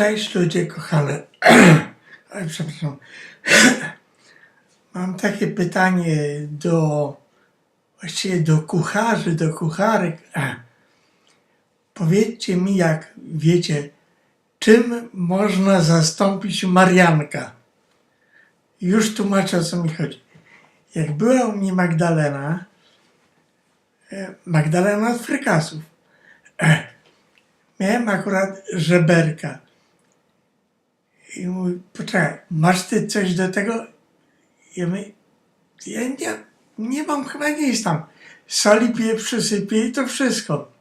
Cześć ludzie kochane. Przepraszam. Mam takie pytanie do właściwie do kucharzy, do kucharek. Powiedzcie mi, jak wiecie, czym można zastąpić Marianka? Już tłumaczę o co mi chodzi. Jak była u mnie Magdalena, e, Magdalena od frykasów, miałem akurat żeberka. I mówi, poczekaj, masz ty coś do tego? Ja nie, nie mam chyba nic tam. Soli pieprzu sypię i to wszystko.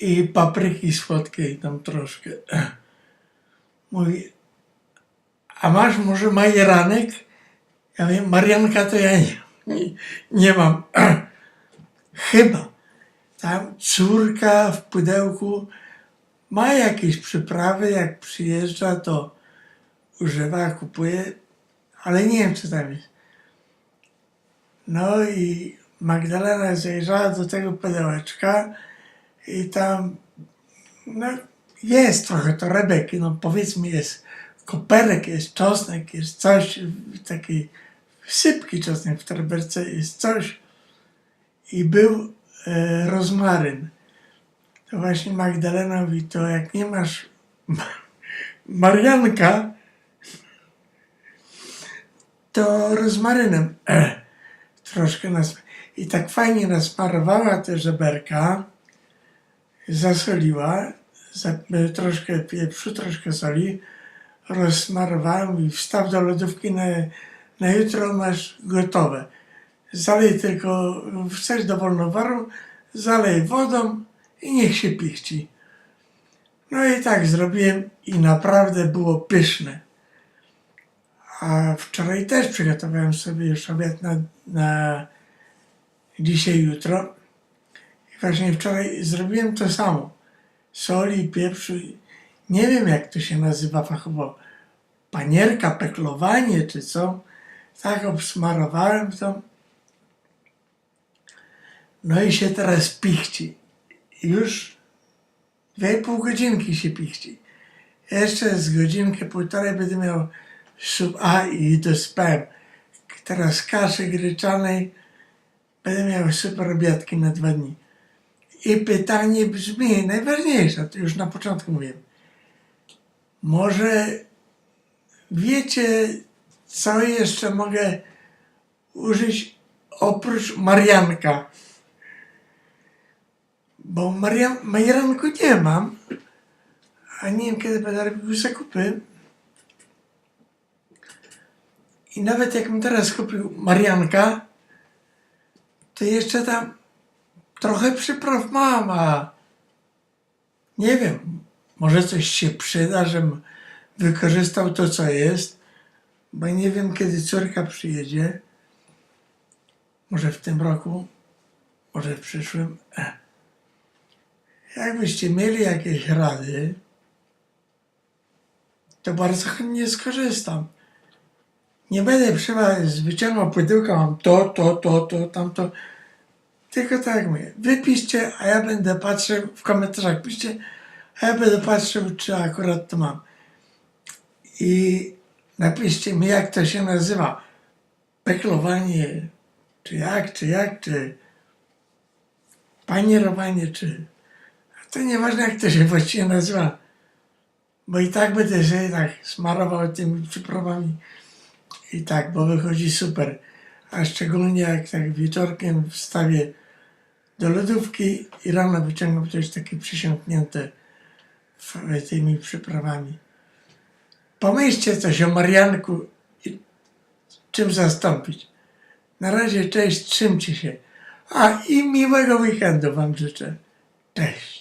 I papryki słodkiej tam troszkę. Mówi, a masz może majeranek? Ja mówię, Marianka to ja nie, nie, nie mam. Chyba. Tam córka w pudełku ma jakieś przyprawy, jak przyjeżdża, to używa, kupuje, ale nie wiem, co tam jest. No i Magdalena zajrzała do tego pudełeczka i tam, no jest trochę torebek, no powiedzmy jest koperek, jest czosnek, jest coś, takiej sypki czosnek w torebce, jest coś i był e, rozmaryn. Właśnie Magdalena mówi, to jak nie masz Ma- Marianka, to rozmarynem troszkę nas... I tak fajnie nasmarowała te żeberka, zasoliła, za, e, troszkę pieprzu, troszkę soli, rozsmarowałem i wstaw do lodówki na, na jutro masz gotowe. Zalej tylko, chcesz dowolną warą, zalej wodą i niech się pichci. No i tak zrobiłem i naprawdę było pyszne. A wczoraj też przygotowałem sobie już obiad na, na dzisiaj, jutro. I właśnie wczoraj zrobiłem to samo. Soli, pieprzu. Nie wiem jak to się nazywa fachowo. Panierka, peklowanie czy co. Tak obsmarowałem to. No i się teraz pichci. Już dwie pół godzinki się pichci. Jeszcze z godzinkę, półtorej będę miał sup, a i dospałem. Teraz kaszy gryczanej będę miał super obiadki na dwa dni. I pytanie brzmi, najważniejsze, to już na początku mówiłem. Może wiecie, co jeszcze mogę użyć oprócz Marianka? Bo Marian, Marianku nie mam, a nie wiem kiedy będę robił zakupy. I nawet jakbym teraz kupił Marianka, to jeszcze tam trochę przypraw mam, a nie wiem, może coś się przyda, żebym wykorzystał to, co jest, bo nie wiem, kiedy córka przyjedzie. Może w tym roku, może w przyszłym. Jakbyście mieli jakieś rady, to bardzo chętnie skorzystam. Nie będę trzeba wyciągnął pudełka, mam to, to, to, to, tamto. Tylko tak jak mówię, wypiszcie, a ja będę patrzył, w komentarzach piszcie, a ja będę patrzył, czy akurat to mam. I napiszcie mi, jak to się nazywa. Peklowanie, czy jak, czy jak, czy panierowanie, czy... To nieważne, jak to się właściwie nazywa. Bo i tak będę sobie tak smarował tymi przyprawami. I tak, bo wychodzi super. A szczególnie jak tak wieczorkiem wstawię do lodówki i rano wyciągam coś takie przysiągnięte w- tymi przyprawami. Pomyślcie coś o Marianku i czym zastąpić. Na razie cześć, trzymcie się. A i miłego weekendu Wam życzę. Cześć.